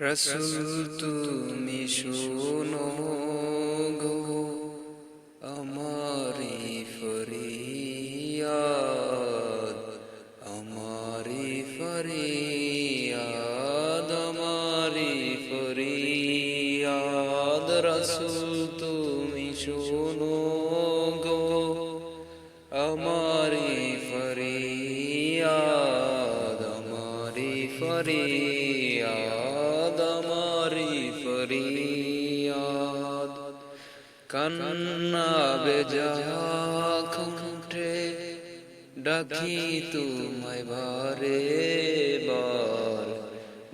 রসুল তুমি শোনো গো আমারি ফরিয়াদ আমারি ফরিয়াদ আমারি ফরিয়াদ রসুল। ফরিয়াদ, আমারি ফরিয়াদ। কান্না বেজা কণ্ঠে ডাকি তোমায় বারে বার।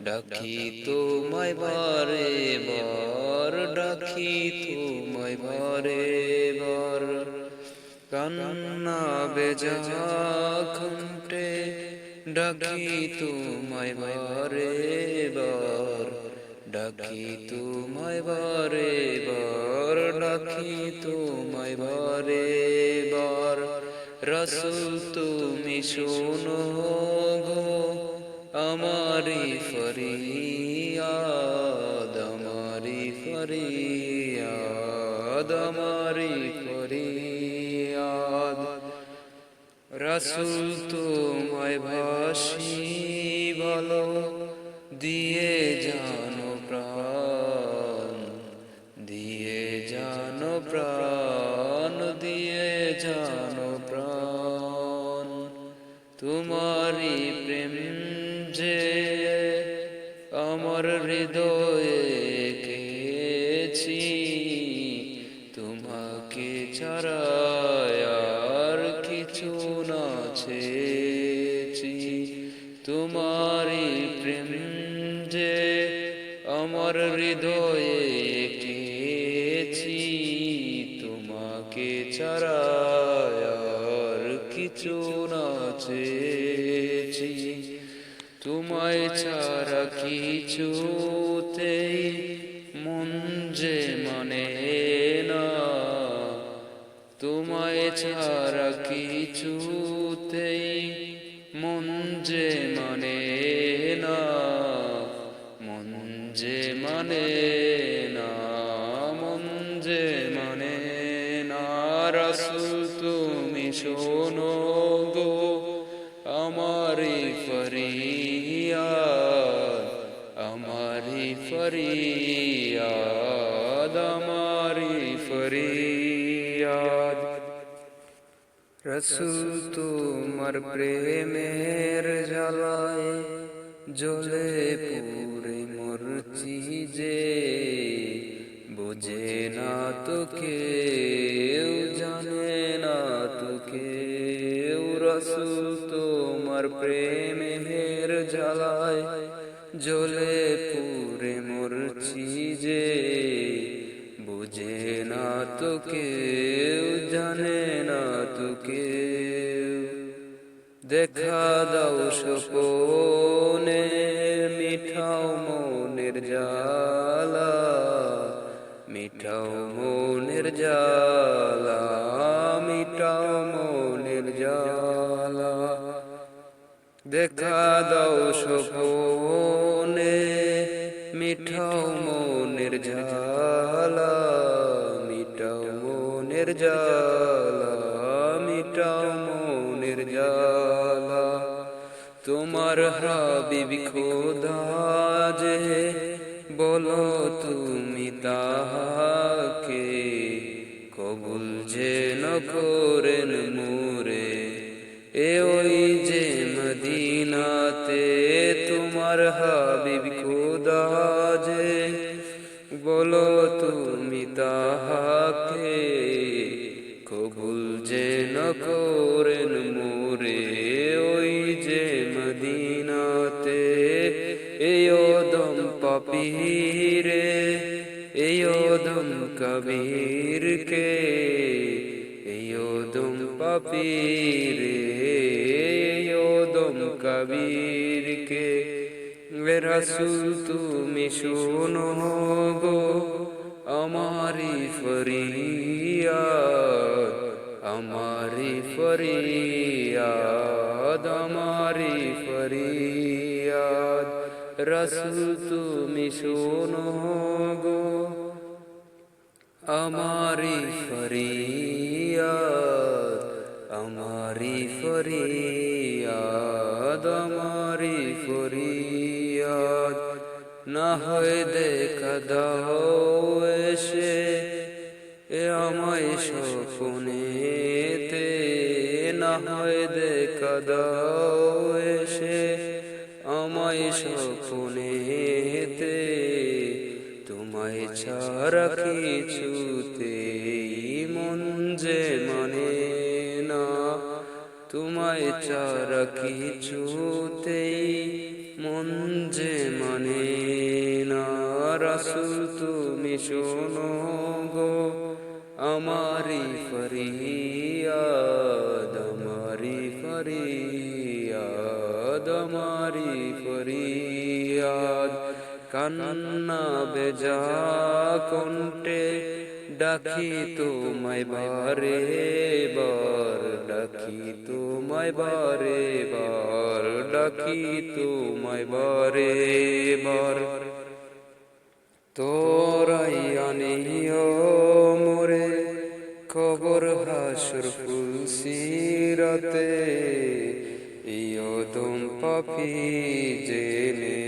ডাকি তোমায় বারে বার, ডাকি তোমায় বারে বার। কান্না বেজা কণ্ঠে ডাকি তোমায় বারে বার, ডাকি তোমায় বারে বার, ডাকি তোমায় বারে বার। রসুল, তুমি শোনো গো আমারি ফরিয়াদ আমারি ফরিয়াদ আমারি ফরিয়াদ। রসুল তোমায় ভাসি বলো দিয়ে জানো আমার হৃদয়ে কেছি তোমাকে ছাড়া কিছু না চেয়েছি। তোমায় ছাড়া কিছুতেই মন যে মানে না। তোমায় ছাড়া কিছুতেই মানে না, মন যে মানে না তুমি শোনো গো আমারি ফরিয়াদ আমারি ফরিয়াদ আমারি ফরিয়াদ। রসুল তোমার প্রেমের জ্বালায় জ্বলে পুরে যে বুঝে না তো কেউ জানে না তো কেউ রসুল তোমার প্রেমের জ্বালায়, জ্বলে পুরে মরছি যে বুঝে না তো কেউ জানে না তো কেউ দেখা দাও সপনে মিঠাও মনের জালা, মিঠাও মনের জালা, মিঠাও মনের জালা। দেখা দাও সপনে মিঠাও মনের ঝালা মিটাও মনের জালা মিটাও মনের জালা। তোমার হাবিব খোদা যে বলো তুমি তাহাকে, কবুল যে ন করেন মুরে। এ ওই যে মদিনাতে তোমার হাবিব খোদা যে, বলো তুমি তাহাকে, কবুল যে ন করেন মোরে পাপিরে এই ওদম কবির কে এই ওদম পাপিরে, এই ওদম কবির কে রসুল, তুমি শোনো গো, আমারি ফরিয়াদ আমারি ফরিয়াদ আমারি ফরিয়াদ। রসুল তুমি শোনো গো। আমারি ফরিয়াদ আমারি ফরিয়াদ আমারি ফরিয়াদ। না হয় দেখা দাও এসে, এ আমায় স্বপ্নেতে। না হয় দেখা দাও এসে ছাড়া কিছুতেই মন যে মানে না। তোমায় ছাড়া কিছুতেই মন যে মানে না। রাসুল, তুমি শোনো গো আমারি ফরিয়াদ আমারি ফরিয়াদ আমারি ফরিয়াদ। কান্না বেজা কণ্ঠে ডাকি তোমায় বারে বার, ডাকি তোমায় বারে বার, ডাকি তোমায় বারে বার। তোরাই আনিও মোরে খবর হাসুর ফুল সিরতে, ইয় তুম পাপি জেনে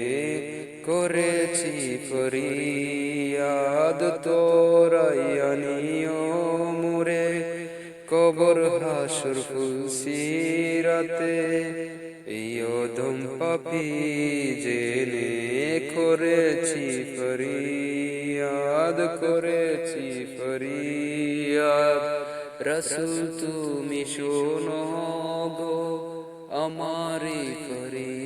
করেছি ফরিয়াদ তোরাই আনিও মোরে। কবর হাসুর ফুল সিরাতে ইয়দম পাপি জেনে করেছি ফরিয়াদ করেছি ফরিয়াদ। রসুল তুমি শোনো গো আমারি ফরিয়াদ